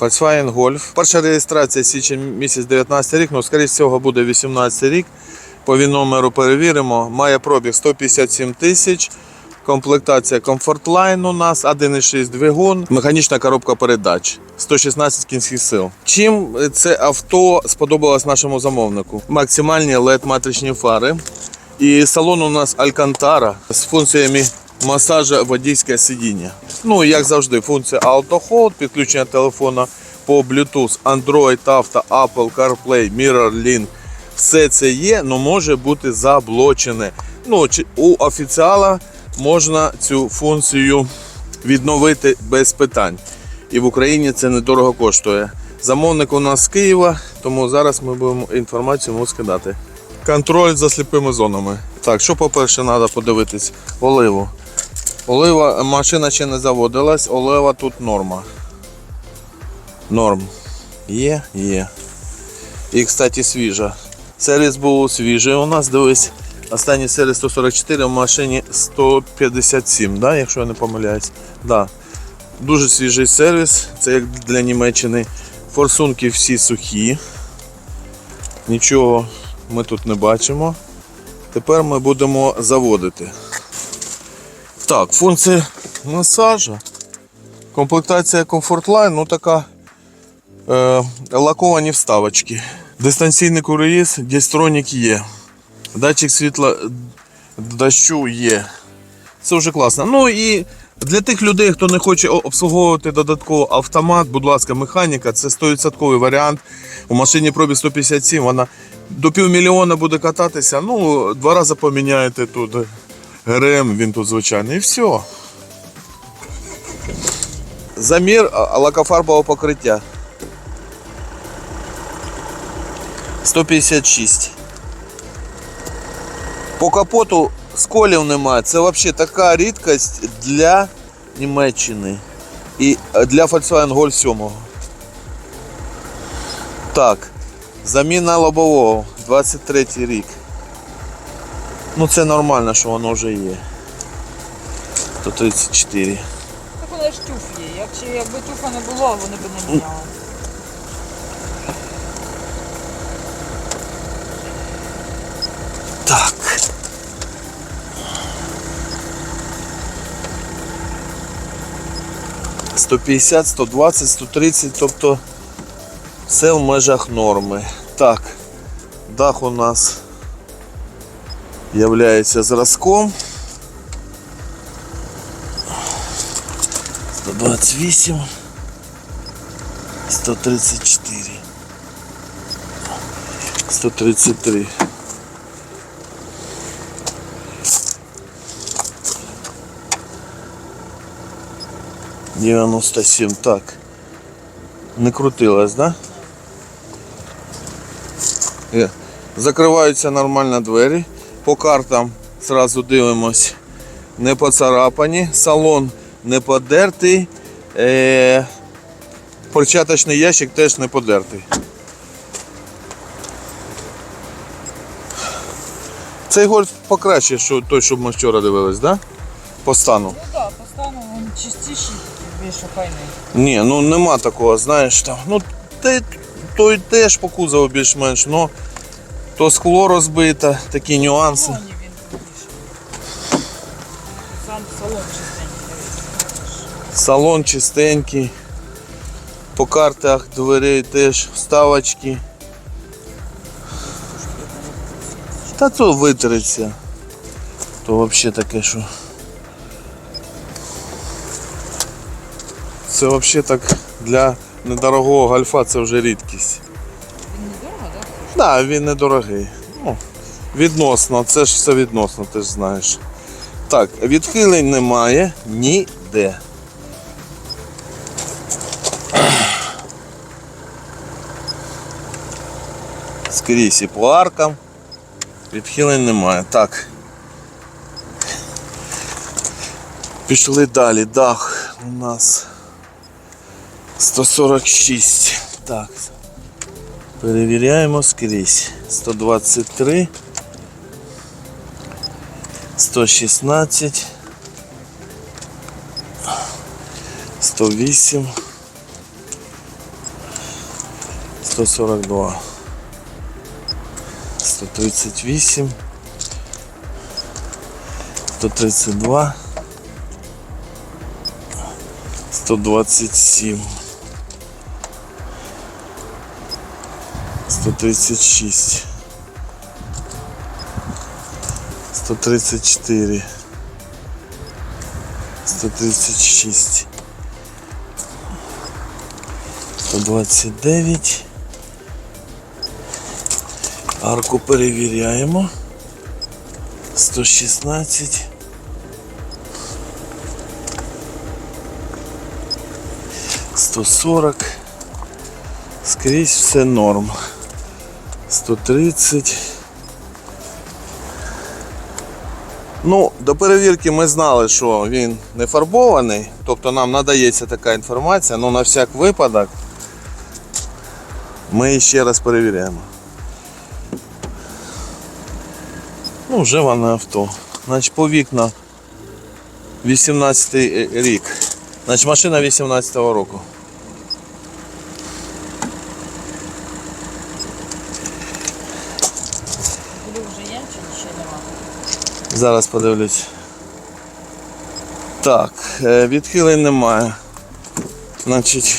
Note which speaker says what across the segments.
Speaker 1: Volkswagen Golf. Перша реєстрація січень місяць 19 рік, ну, скоріше всього, буде 18 рік. По він-номеру перевіримо. Має пробіг 157 тисяч. Комплектація Comfortline у нас 1,6 двигун, механічна коробка передач, 116 кінських сил. Чим це авто сподобалось нашому замовнику? Максимальні LED матричні фари. І салон у нас Alcantara з функціями масажа водійське сидіння. Ну, як завжди, функція Auto підключення телефона по Bluetooth, Android Auto, Apple CarPlay, MirrorLink. Все це є, але може бути заблочене. Ну, у офіціала можна цю функцію відновити без питань. І в Україні це недорого коштує. Замовник у нас з Києва, тому зараз ми будемо інформацію йому скидати. Контроль за сліпими зонами. Так, що по-перше, треба подивитись? Оливу. Олива, машина ще не заводилась, олива тут норма. Норм. Є, є. І, кстати, свіжа. Сервіс був свіжий у нас, дивись. Останній сервіс 144 в машині 157, да, якщо я не помиляюсь. Да. Дуже свіжий сервіс, це як для Німеччини. Форсунки всі сухі. Нічого ми тут не бачимо. Тепер ми будемо заводити. Так, функція масажа. Комплектація Comfortline, ну така е, лаковані вставочки. Дистанційний круїз, дістронік є. Датчик світла дощу є. Це вже класно. Ну і для тих людей, хто не хоче обслуговувати додатково автомат, будь ласка, механіка, це 100% варіант. У машині пробіг 157, вона до півмільйона буде кататися. Ну, два рази поміняєте тут ГРМ, він тут звичайний. І все. Замір лакофарбового покриття. 156. По капоту сколів немає. Це взагалі така рідкость для Німеччини і е, для Volkswagen Golf 7. Так, заміна лобового, 23 рік. Ну це нормально, що воно вже є. 134.
Speaker 2: Так вони ж туфлі. Якщо якби туфа не було, вони б не міняли.
Speaker 1: Так. Сто п'ятдесят, сто двадцять, сто тридцять, тобто все в межах норми. Так, дах у нас являється зразком. 128, 134, 133. Девяносто семь. Так. Не крутилось, да? Є. Закриваються нормально двері. По картам зразу дивимось. Не поцарапані. Салон не подертий. Е- Перчаточний ящик теж не подертий. Цей гольф покраще, що той, що ми вчора дивились, да? По стану.
Speaker 2: Ну так, по стану він чистіший більш охайний.
Speaker 1: Ні, ну нема такого, знаєш там. Ну, те, той теж по кузову більш-менш, ну то скло розбите, такі нюанси.
Speaker 2: Сам салон чистенький.
Speaker 1: Салон чистенький. По картах дверей теж вставочки. Та то витриться. То взагалі таке, що. Це взагалі так для недорогого гольфа це вже рідкість. Да, він недорогий. Ну, відносно, це ж все відносно, ти ж знаєш. Так, відхилень немає ніде. Скрізь і по аркам. Відхилень немає. Так. Пішли далі. Дах у нас 146. Так. Перевіряємо скрізь. 123, 116, 108, 142. 138. 132. 127. 136. 134. 136. 129. Арку перевіряємо. 116. 140. Скрізь все норм. 130. Ну, до перевірки ми знали, що він не фарбований, тобто нам надається така інформація, але на всяк випадок ми ще раз перевіряємо. Ну, вже вона авто. Значить, по вікна 18 рік. Значить, машина 18-го року.
Speaker 2: Куди вже є чи ще нема?
Speaker 1: Зараз подивлюсь. Так, е, відхилень немає. Значить,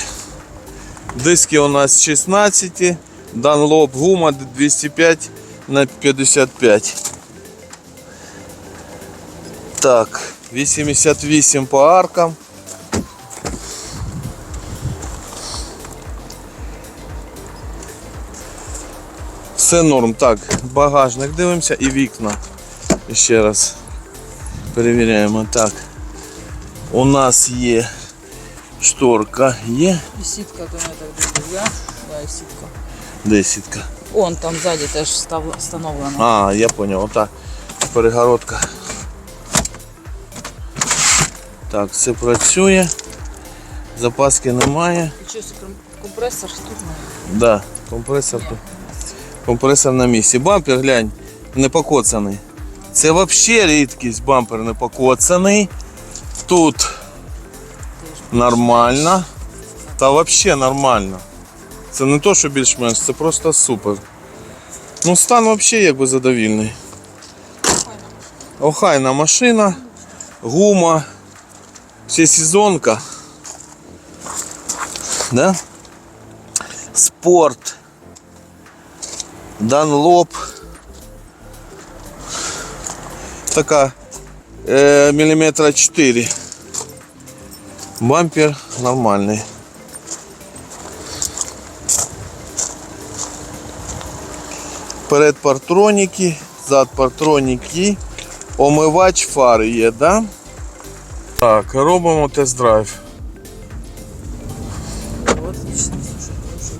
Speaker 1: диски у нас 16, Dunlop гума 205 на 55. Так, 88 по аркам. Все норм. Так, багажник дивимося і вікна. Ще раз перевіряємо. Так. У нас є шторка, є
Speaker 2: І сітка, то я так я? Да, і сітка.
Speaker 1: десятка.
Speaker 2: Он там ззаді теж встановлено.
Speaker 1: А, я понял, отак. Перегородка. Так, все працює. Запаски немає.
Speaker 2: І кром- компресор тут має.
Speaker 1: Да, компресор. тут. Компресор на місці. Бампер, глянь, не покоцаний. Це взагалі рідкість, бампер не покоцаний. Тут нормально. Та взагалі нормально. Це не то, що більш-менш, це просто супер. Ну, стан взагалі якби задовільний. Охайна машина, гума, ще сезонка. Да? Спорт. Данлоп. Така е, міліметра 4. Бампер нормальний. Перед партроніки, зад партроніки, омивач фари є, да? Так, робимо тест-драйв.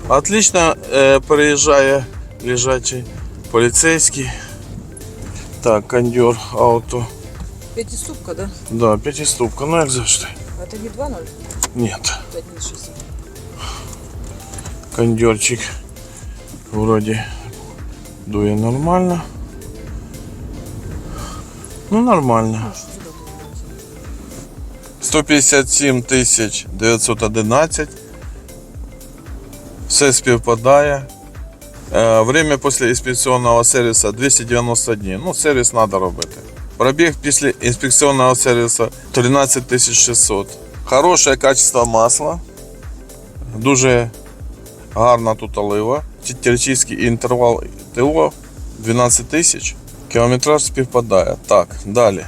Speaker 2: Отлично.
Speaker 1: Е, переїжджає лежачий поліцейський. Так, кондер авто.
Speaker 2: П'ятиступка, да?
Speaker 1: Да, п'ятиступка, ну як завжди.
Speaker 2: А це не 2.0?
Speaker 1: Ні.
Speaker 2: 5.6.
Speaker 1: Кондерчик вроді дує нормально. Ну нормально. 157 тисяч 911. Все співпадає. Е, Время після інспекційного сервісу 290 днів. Ну, сервіс треба робити. Пробіг після інспекційного сервісу 13 600. Хороше качество масла. Дуже гарна тут олива. Терчийський інтервал ТО 12 тисяч. Кілометраж співпадає. Так, далі.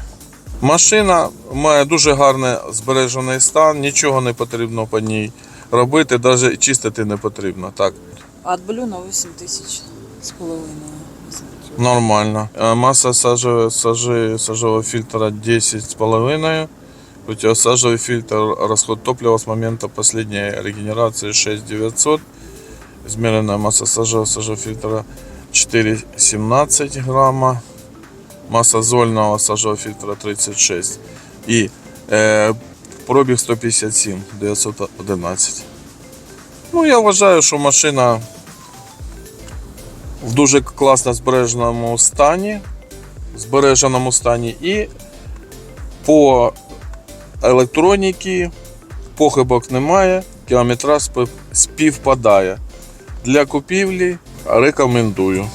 Speaker 1: Машина має дуже гарний збережений стан, нічого не потрібно по ній робити, навіть чистити не потрібно. Так,
Speaker 2: от блю на 8 тисяч з половиною.
Speaker 1: нормально. Е, Маса сажевого, сажи, сажевого фильтра 10,5. Противосажевый фильтр, расход топлива с момента последней регенерации 6900. Измеренная масса сажевого, сажевого фильтра 4,17 грамма. Масса зольного сажевого фильтра 36. І е, пробіг 157 911. Ну, я вважаю, що машина в дуже класно збереженому стані. Збереженому стані і по електроніки похибок немає, кілометраж співпадає. Для купівлі рекомендую.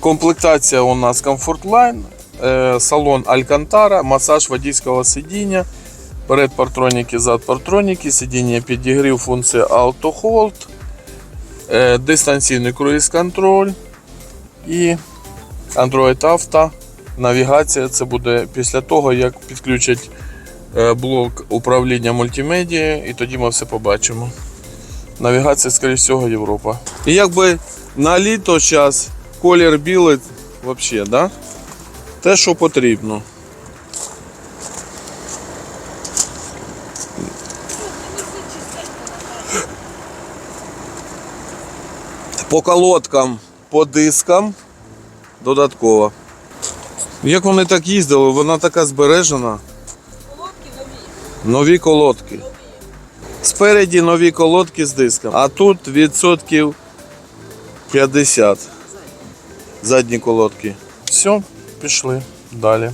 Speaker 1: Комплектація у нас Comfort Line, е, салон Алькантара, масаж водійського сидіння, перед партроніки, зад партроніки, сидіння підігрів, функція Auto Hold, е, дистанційний круїз-контроль і Android Auto. Навігація це буде після того, як підключать е, блок управління мультимедіа, і тоді ми все побачимо. Навігація, скоріш всього, Європа. І якби на літо зараз колір білий, взагалі, да? те, що потрібно. По колодкам, по дискам додатково. Як вони так їздили, вона така збережена.
Speaker 2: Колодки нові.
Speaker 1: Нові колодки. Спереді нові колодки з диском. А тут відсотків 50. Задні колодки. Все, пішли далі.